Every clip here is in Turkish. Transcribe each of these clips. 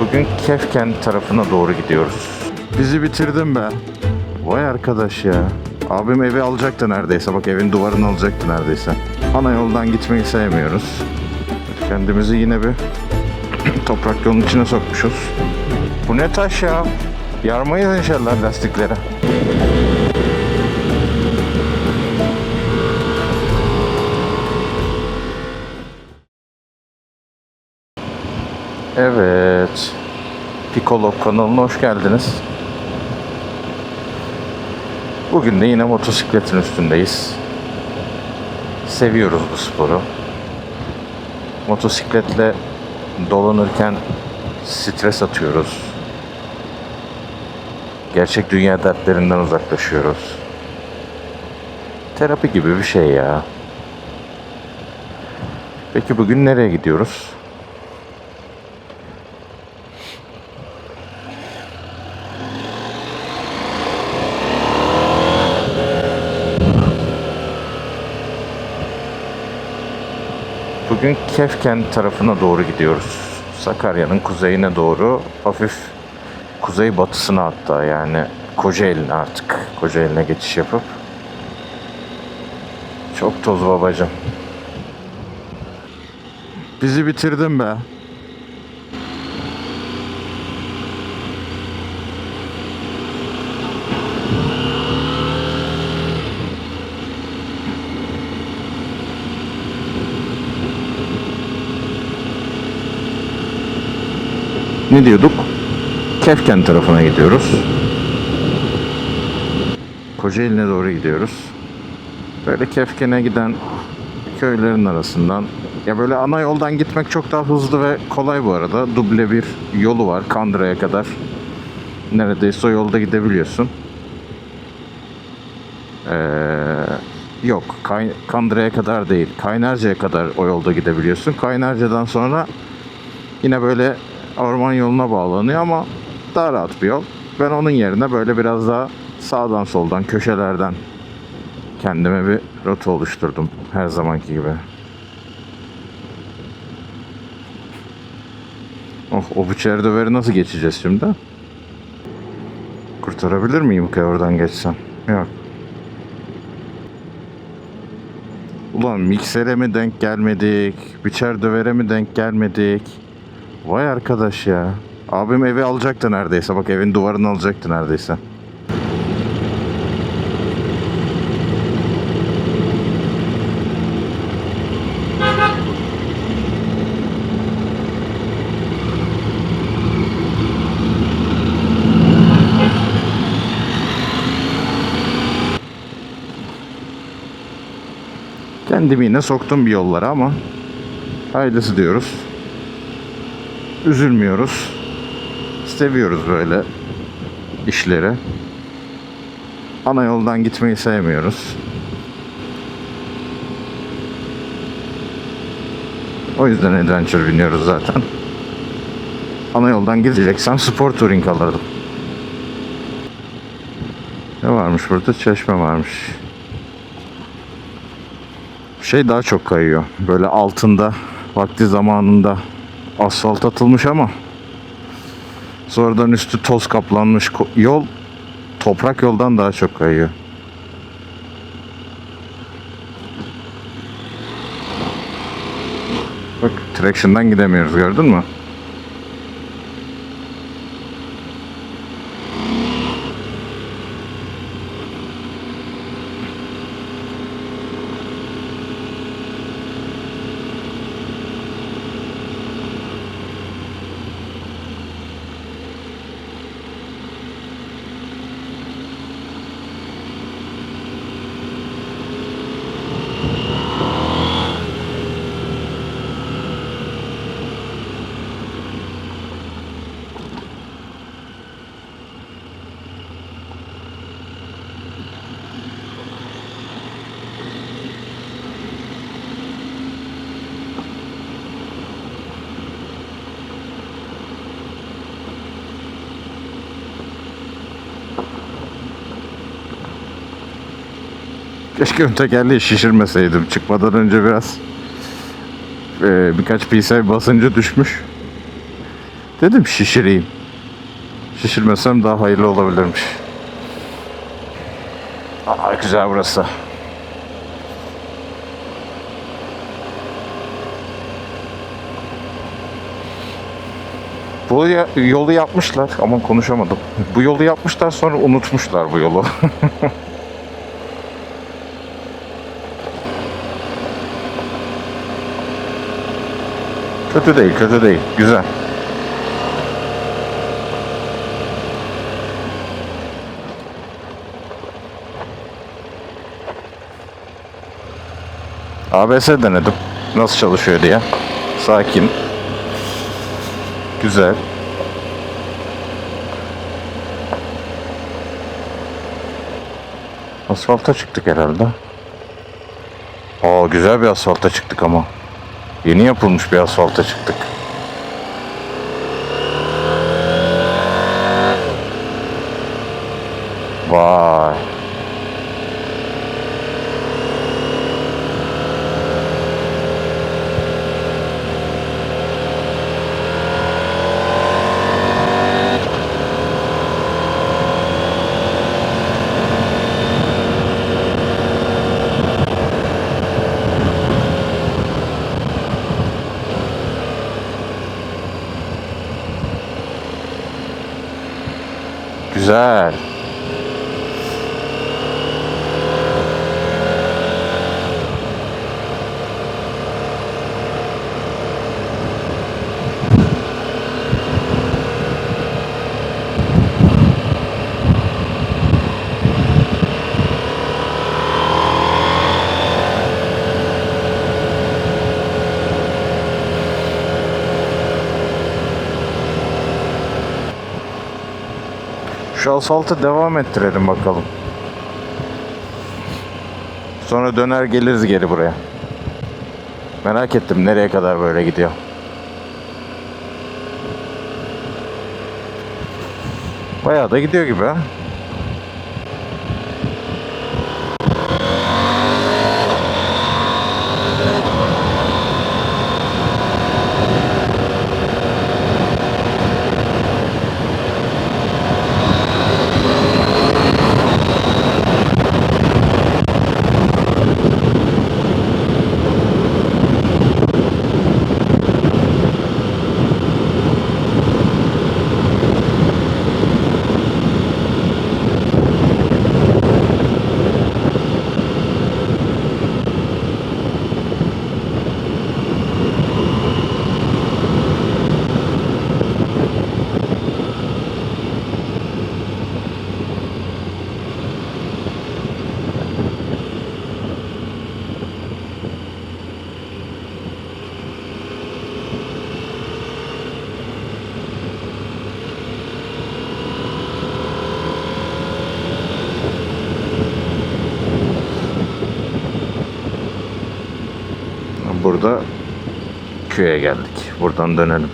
Bugün Kefken tarafına doğru gidiyoruz. Bizi bitirdin be. Vay arkadaş ya. Abim evi alacaktı neredeyse. Bak evin duvarını alacaktı neredeyse. Ana yoldan gitmeyi sevmiyoruz. Kendimizi yine bir toprak yolun içine sokmuşuz. Bu ne taş ya? Yarmayız inşallah lastikleri. Evet. Piccolo kanalına hoş geldiniz. Bugün de yine motosikletin üstündeyiz. Seviyoruz bu sporu. Motosikletle dolanırken stres atıyoruz. Gerçek dünya dertlerinden uzaklaşıyoruz. Terapi gibi bir şey ya. Peki bugün nereye gidiyoruz? Bugün Kefken tarafına doğru gidiyoruz. Sakarya'nın kuzeyine doğru hafif kuzey batısına hatta yani Kocaeli'ne artık Kocaeli'ne geçiş yapıp çok toz babacım. Bizi bitirdin be. Ne diyorduk? Kefken tarafına gidiyoruz. Kocaeli'ne doğru gidiyoruz. Böyle Kefken'e giden köylerin arasından ya böyle ana yoldan gitmek çok daha hızlı ve kolay bu arada. Duble bir yolu var Kandıra'ya kadar. Neredeyse o yolda gidebiliyorsun. Ee, yok Kay- Kandıra'ya kadar değil. Kaynarca'ya kadar o yolda gidebiliyorsun. Kaynarca'dan sonra yine böyle orman yoluna bağlanıyor ama daha rahat bir yol. Ben onun yerine böyle biraz daha sağdan soldan köşelerden kendime bir rota oluşturdum her zamanki gibi. Oh o bıçağı döveri nasıl geçeceğiz şimdi? Kurtarabilir miyim ki oradan geçsem? Yok. Ulan miksere mi denk gelmedik? Biçer dövere mi denk gelmedik? Vay arkadaş ya. Abim evi alacaktı neredeyse. Bak evin duvarını alacaktı neredeyse. Kendimi yine soktum bir yollara ama hayırlısı diyoruz üzülmüyoruz. Seviyoruz böyle işleri. Ana yoldan gitmeyi sevmiyoruz. O yüzden adventure biniyoruz zaten. Ana yoldan gideceksem spor touring alırdım. Ne varmış burada? Çeşme varmış. Şey daha çok kayıyor. Böyle altında vakti zamanında asfalt atılmış ama sonradan üstü toz kaplanmış yol toprak yoldan daha çok kayıyor. Bak traction'dan gidemiyoruz gördün mü? Keşke ön tekerleği şişirmeseydim. Çıkmadan önce biraz e, birkaç PSI basıncı düşmüş. Dedim şişireyim. Şişirmesem daha hayırlı olabilirmiş. Aa, güzel burası. Bu yolu yapmışlar ama konuşamadım. Bu yolu yapmışlar sonra unutmuşlar bu yolu. kötü değil, kötü değil. Güzel. ABS denedim. Nasıl çalışıyor diye. Sakin. Güzel. Asfalta çıktık herhalde. Aa güzel bir asfalta çıktık ama. Yeni yapılmış bir asfalta çıktık. Vay. Güzel. Şu asfaltı devam ettirelim bakalım. Sonra döner geliriz geri buraya. Merak ettim nereye kadar böyle gidiyor. Bayağı da gidiyor gibi ha. Burada köye geldik. Buradan dönelim.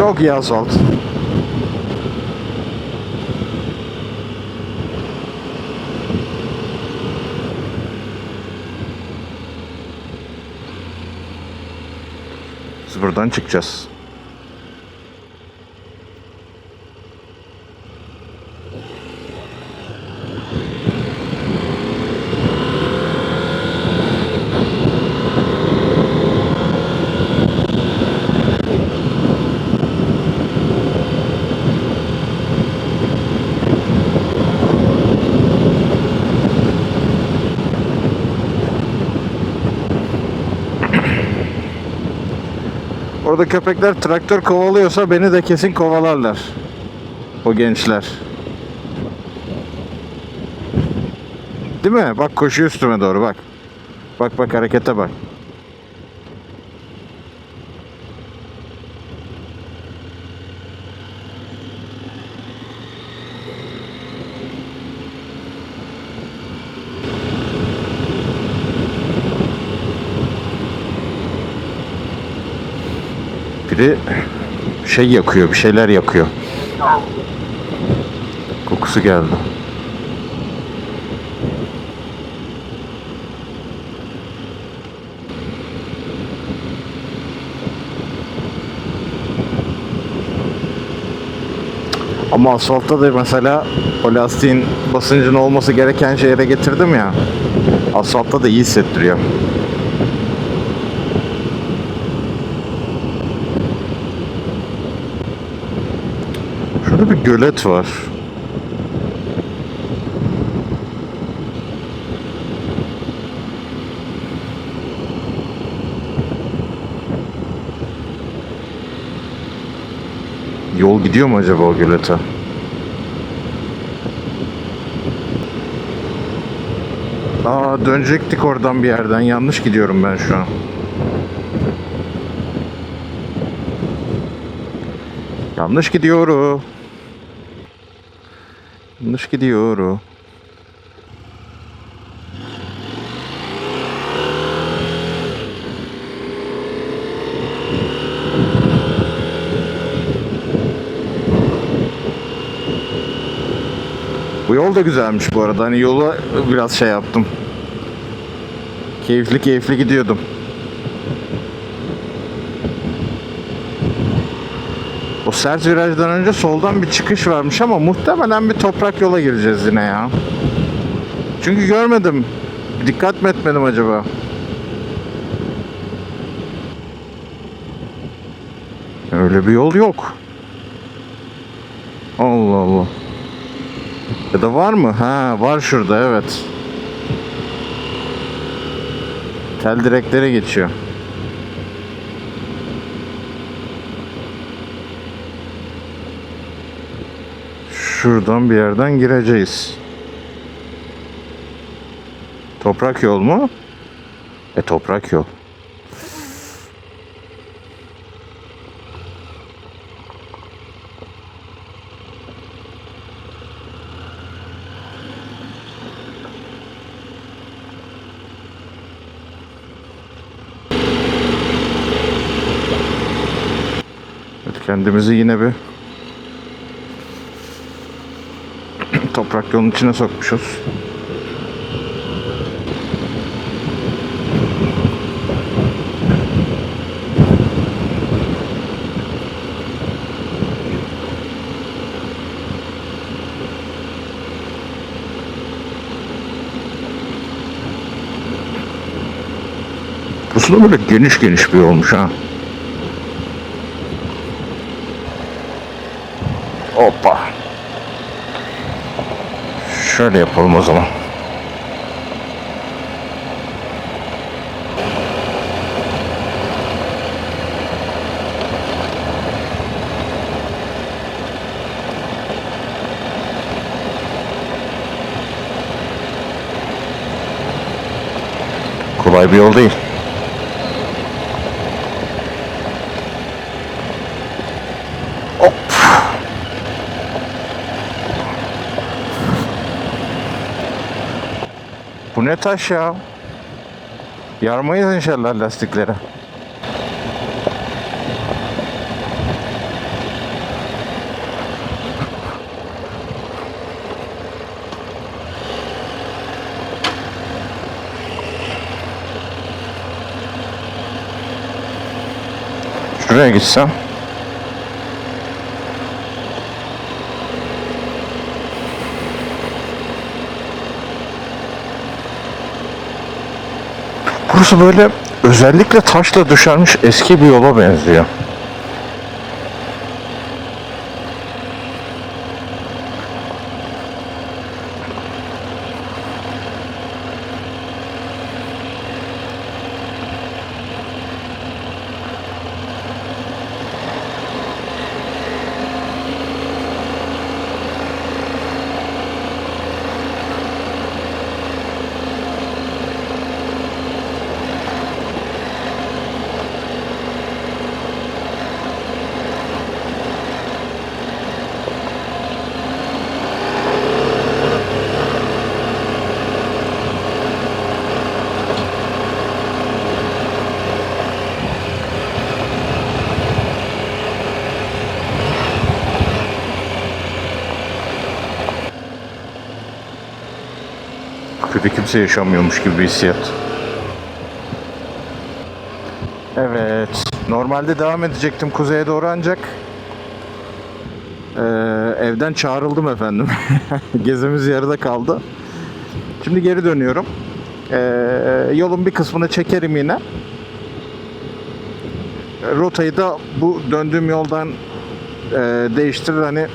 Çok iyi asfalt. Buradan çıkacağız. Orada köpekler traktör kovalıyorsa beni de kesin kovalarlar. O gençler. Değil mi? Bak koşuyor üstüme doğru bak. Bak bak harekete bak. Biri şey yakıyor, bir şeyler yakıyor. Kokusu geldi. Ama asfaltta da mesela o lastiğin basıncın olması gereken yere getirdim ya. Asfaltta da iyi hissettiriyor. Şurada bir gölet var. Yol gidiyor mu acaba o gölete? Aa dönecektik oradan bir yerden. Yanlış gidiyorum ben şu an. Yanlış gidiyorum. Yanlış gidiyorum. Bu yol da güzelmiş bu arada. Hani yola biraz şey yaptım. Keyifli keyifli gidiyordum. O sert virajdan önce soldan bir çıkış varmış ama muhtemelen bir toprak yola gireceğiz yine ya. Çünkü görmedim. Dikkat mi etmedim acaba? Öyle bir yol yok. Allah Allah. Ya da var mı? Ha var şurada evet. Tel direklere geçiyor. Şuradan bir yerden gireceğiz. Toprak yol mu? E toprak yol. Kendimizi yine bir toprak yolun içine sokmuşuz. Burası da böyle geniş geniş bir yolmuş ha. Şöyle yapalım o zaman. Kolay bir yol değil. Taş ya? Yarmayız inşallah lastikleri. Şuraya gitsem. Burası böyle özellikle taşla döşenmiş eski bir yola benziyor. Kimse yaşamıyormuş gibi bir hissiyat. Evet. Normalde devam edecektim kuzeye doğru ancak eee, evden çağrıldım efendim. Gezimiz yarıda kaldı. Şimdi geri dönüyorum. Eee, yolun bir kısmını çekerim yine. Rotayı da bu döndüğüm yoldan eee, değiştirir. Hani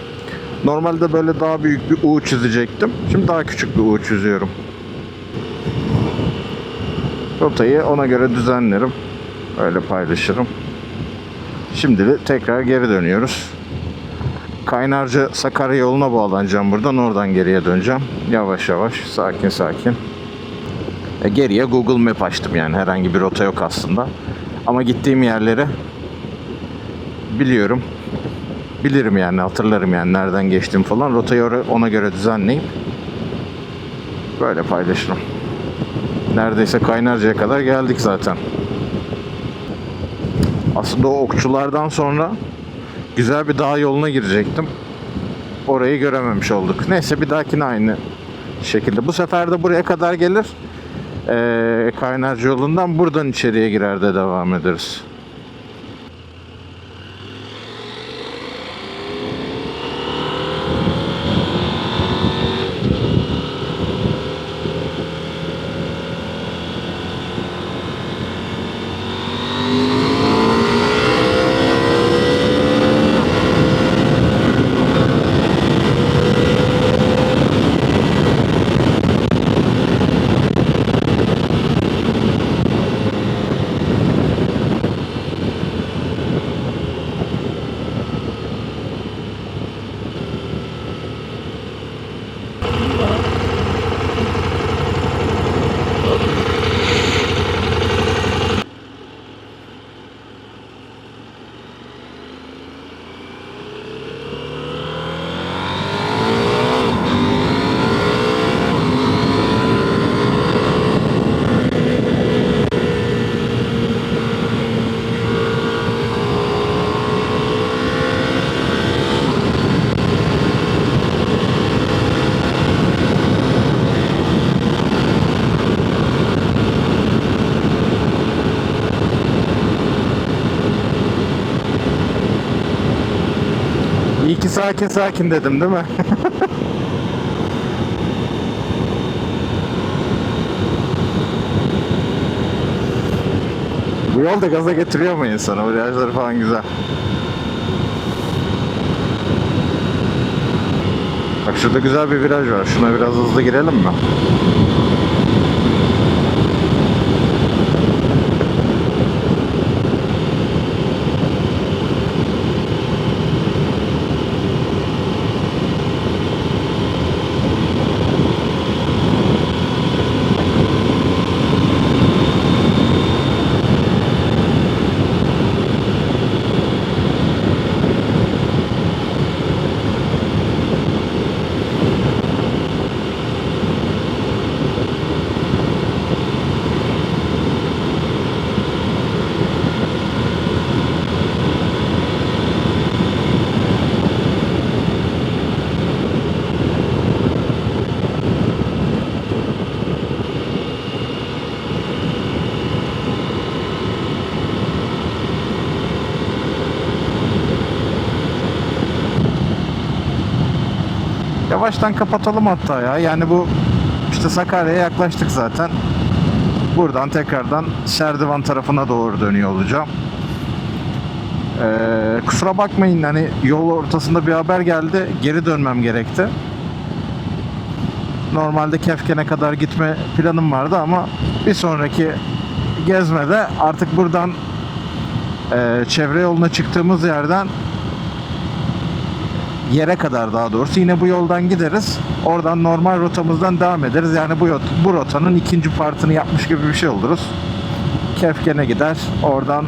normalde böyle daha büyük bir U çizecektim. Şimdi daha küçük bir U çiziyorum. Rotayı ona göre düzenlerim. Öyle paylaşırım. Şimdi tekrar geri dönüyoruz. Kaynarca Sakarya yoluna bağlanacağım buradan. Oradan geriye döneceğim. Yavaş yavaş, sakin sakin. E, geriye Google Map açtım yani. Herhangi bir rota yok aslında. Ama gittiğim yerleri biliyorum. Bilirim yani, hatırlarım yani nereden geçtim falan. Rotayı ona göre düzenleyip böyle paylaşırım. Neredeyse Kaynarca'ya kadar geldik zaten. Aslında o okçulardan sonra güzel bir dağ yoluna girecektim. Orayı görememiş olduk. Neyse bir dahakine aynı şekilde. Bu sefer de buraya kadar gelir. Ee, Kaynarca yolundan buradan içeriye girer de devam ederiz. İyi ki sakin sakin dedim değil mi? Bu yol da gaza getiriyor mu insanı? Virajları falan güzel. Bak şurada güzel bir viraj var. Şuna biraz hızlı girelim mi? Yavaştan kapatalım hatta ya. Yani bu işte Sakarya'ya yaklaştık zaten. Buradan tekrardan Şerdivan tarafına doğru dönüyor olacağım. Ee, kusura bakmayın hani yol ortasında bir haber geldi. Geri dönmem gerekti. Normalde Kefken'e kadar gitme planım vardı ama bir sonraki gezmede artık buradan e, çevre yoluna çıktığımız yerden yere kadar daha doğrusu yine bu yoldan gideriz. Oradan normal rotamızdan devam ederiz. Yani bu bu rotanın ikinci partını yapmış gibi bir şey oluruz. Kefken'e gider. Oradan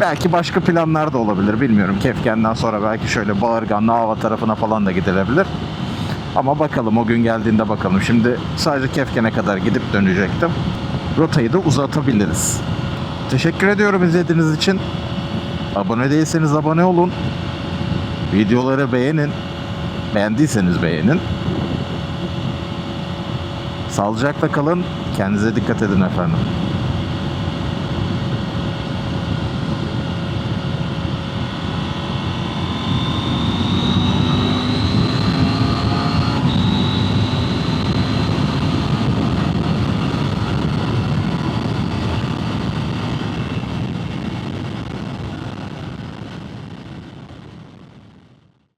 belki başka planlar da olabilir. Bilmiyorum. Kefken'den sonra belki şöyle Bağırganlı Ava tarafına falan da gidilebilir. Ama bakalım o gün geldiğinde bakalım. Şimdi sadece Kefken'e kadar gidip dönecektim. Rotayı da uzatabiliriz. Teşekkür ediyorum izlediğiniz için. Abone değilseniz abone olun. Videoları beğenin. Beğendiyseniz beğenin. Sağlıcakla kalın. Kendinize dikkat edin efendim.